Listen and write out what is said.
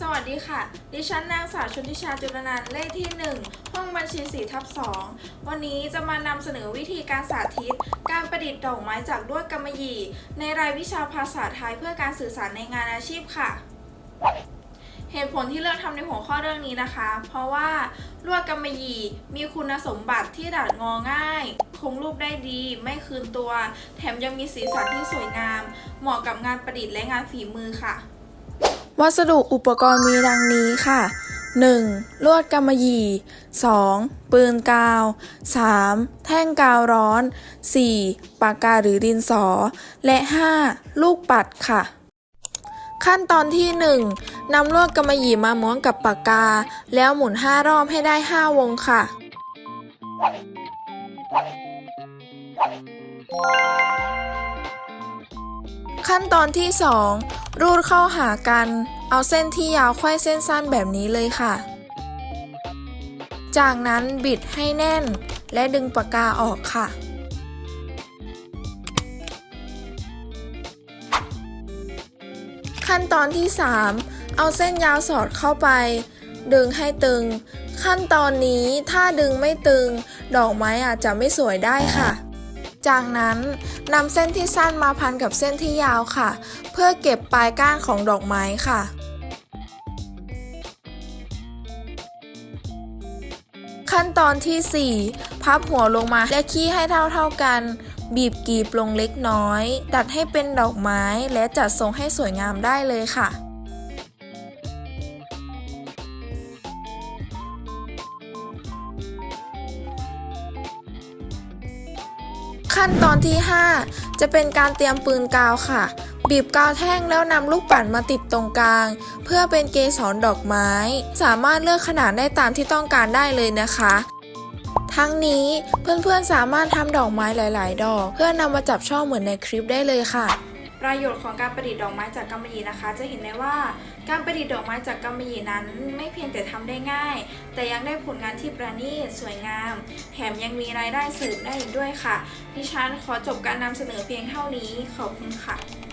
สวัสดีค่ะ ดิฉันนางสาวชนทิชาจุลนันเลขที่ 1 ห้องบัญชี4ทับ2วันนี้จะมานำเสนอวิธีการสาธิต การประดิษฐ์ดอกไม้จากลวดกำมะหยี่ ในรายวิชาภาษาไทยเพื่อการสื่อสารในงานอาชีพค่ะ เหตุผลที่เลือกทำในหัวข้อเรื่องนี้นะคะ เพราะว่าลวดกำมะหยี่มีคุณสมบัติที่ดัดงอง่าย คงรูปได้ดี ไม่คืนตัว แถมยังมีสีสันที่สวยงาม เหมาะกับงานประดิษฐ์และงานฝีมือค่ะ วัสดุอุปกรณ์มีดังนี้ค่ะ 1. ลวดกำมะหยี่ 2. ปืนกาว 3. แท่งกาวร้อน 4. ปากกาหรือดินสอ และ 5. ลูกปัดค่ะ ขั้นตอนที่ 1. นำลวดกำมะหยี่มาม้วนกับปากกา แล้วหมุน 5 รอบให้ได้ 5 วงค่ะ ขั้นตอนที่ 2 รูดเข้าหากัน เอาเส้นที่ยาวไขว้เส้นสั้นแบบนี้เลยค่ะ จากนั้นบิดให้แน่น และดึงปากกาออกค่ะ ขั้นตอนที่ 3 เอาเส้นยาวสอดเข้าไป ดึงให้ตึง ขั้นตอนนี้ถ้าดึงไม่ตึง ดอกไม้อาจจะไม่สวยได้ค่ะ จากนั้นนำเส้นที่สั้นมาพันกับเส้นที่ยาวค่ะ เพื่อเก็บปลายก้านของดอกไม้ค่ะขั้นตอนที่ 4 พับหัวลงมาและขี้ให้เท่าๆกัน บีบกรีบลงเล็กน้อย ตัดให้เป็นดอกไม้และจัดทรงให้สวยงามได้เลยค่ะ ขั้นตอนที่ 5 จะเป็นการเตรียมปืนกาวค่ะ บีบกาวแท่งแล้วนำลูกปัดมาติดตรงกลาง เพื่อเป็นเกสรดอกไม้ สามารถเลือกขนาดได้ตามที่ต้องการได้เลยนะคะ ทั้งนี้เพื่อนๆสามารถทำดอกไม้หลาย ๆ ดอก เพื่อนำมาจับช่อเหมือนในคลิปได้เลยค่ะ ประโยชน์ของการประดิษฐ์ดอกไม้จากกำมะหยี่นะคะ จะเห็นได้ว่าการประดิษฐ์ดอกไม้จากกำมะหยี่นั้น ไม่เพียงแต่ทำได้ง่าย แต่ยังได้ผลงานที่ประณีตสวยงาม แถมยังมีรายได้เสริมได้อีกด้วยค่ะ ดิฉันขอจบการนำเสนอเพียงเท่านี้ขอบคุณค่ะ